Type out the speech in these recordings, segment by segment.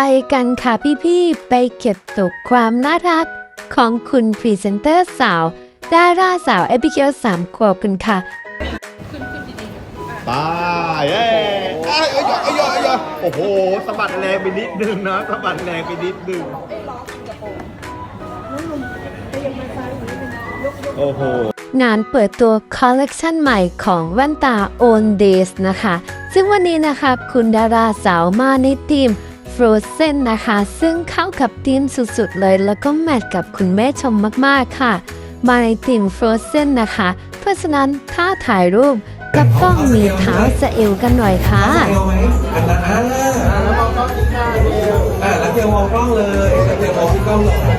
ไปกันค่ะพี่ๆ ไปเก็บตกความน่ารัก ของคุณพรีเซนเตอร์สาว ดาราสาวเอพิเกลสามขวบกันค่ะ ตายเอ้ยเอ้ยเอ้ยเอ้ยเอ้ยเอ้ยโอ้โหสะบัดแรงไปนิดนึงนะสะบัดแรงไปนิดนึงโอ้โห งานเปิดตัวคอลเลกชันใหม่ของแว่นตา On Days นะคะ ซึ่งวันนี้นะคะคุณดาราสาวมาในทีม Frozen นะคะ ซึ่งเข้ากับทีมสุดๆเลย แล้วก็แมทกับคุณแม่ชมมากๆค่ะ มาในทีม Frozen นะคะ เพราะฉะนั้นถ้าถ่ายรูปก็ต้องมีเท้าสะเอวกันหน่อยค่ะเอวไหมอันนั้นอ่าแล้วมองกล้องที่ข้าเดียวอ่าแล้วเดียวมองกล้องเลยแล้วเดียวมองที่กล้องเลย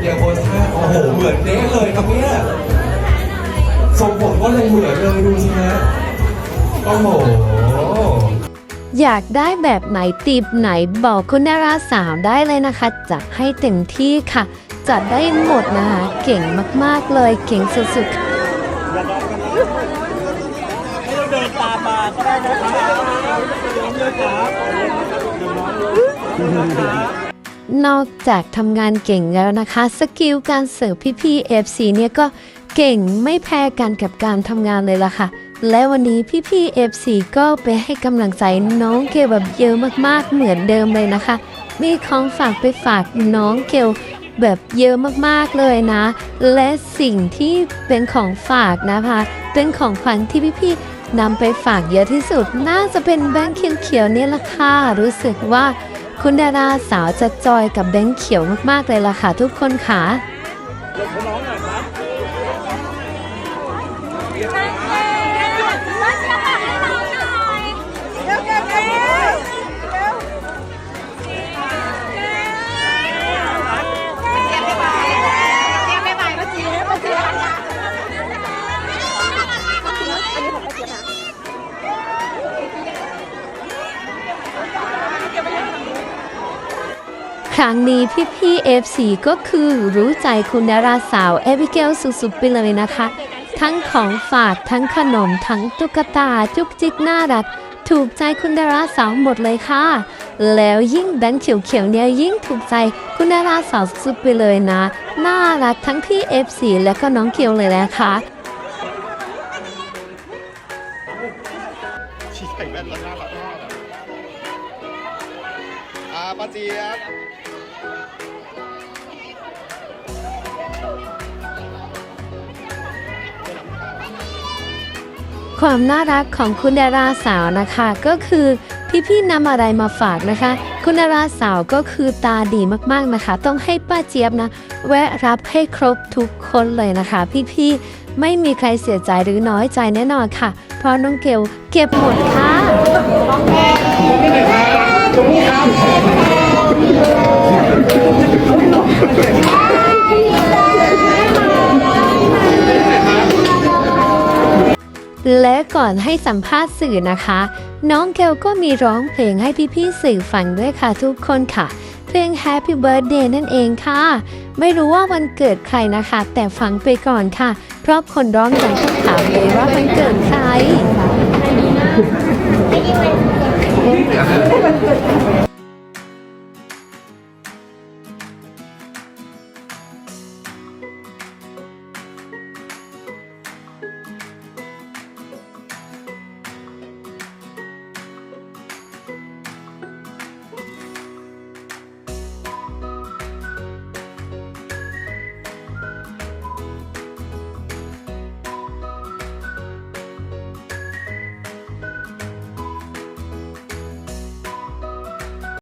เดียวโพสท่าโอ้โหเหมือนเด้เลยครับเนี่ยทรงผมก็เลยเหมือนเลยดูสิฮะโอ้โห อยากได้แบบไหนตีบไหนบอกคุณดาราสาวได้เลยนะคะ จัดให้เต็มที่ค่ะ จัดได้หมดนะคะ เก่งมากๆเลย เก่งสุดๆนอกจากทำงานเก่งแล้วนะคะ สกิลการเสิร์ฟพี่ๆ FC เนี่ยก็เก่งไม่แพ้กันกับการทำงานเลยล่ะค่ะ และวันนี้พี่ๆ FC ก็ไปให้กำลังใจน้องเกลแบบเยอะมากๆเหมือนเดิมเลยนะคะ มีของฝากไปฝากน้องเกลแบบเยอะมากๆเลยนะ และสิ่งที่เป็นของฝากนะคะ เป็นของขวัญที่พี่ๆนำไปฝากเยอะที่สุด น่าจะเป็นแบงค์เขียวๆเนี่ยละค่ะรู้สึกว่าคุณดาราสาวจะจอยกับแบงค์เขียวมากๆเลยล่ะค่ะทุกคนค่ะ ครั้งนี้พี่พี่ๆ FC ก็คือรู้ใจคุณดาราสาวเอบิเกลสุดๆไปเลยนะคะ ทั้งของฝากทั้งขนมทั้งตุ๊กตาจุกจิกน่ารัก ถูกใจคุณดาราสาวหมดเลยค่ะ แล้วยิ่งแบงค์เขียวๆเนี่ยยิ่งถูกใจคุณดาราสาวสุดไปเลยนะ น่ารักทั้งพี่ FC และก็น้องเกียวเลยนะคะชี้ใส่แว่นแล้วน่ารักมากอะอ่าป้าเจี๊ยบ ความน่ารักของคุณดาราสาวนะคะ ก็คือพี่ๆนำอะไรมาฝากนะคะ คุณดาราสาวก็คือตาดีมากๆนะคะ ต้องให้ป้าเจี๊ยบนะ แวะรับให้ครบทุกคนเลยนะคะ พี่ๆไม่มีใครเสียใจหรือน้อยใจแน่นอนค่ะ เพราะน้องเกลเก็บหมดค่ะ และก่อนให้สัมภาษณ์สื่อนะคะ น้องเกลก็มีร้องเพลงให้พี่ๆสื่อฟังด้วยค่ะทุกคนค่ะ เพลง Happy Birthday นั่นเองค่ะ ไม่รู้ว่าวันเกิดใครนะคะ แต่ฟังไปก่อนค่ะ เพราะคนร้องอย่างต้องถามเลยว่าวันเกิดใคร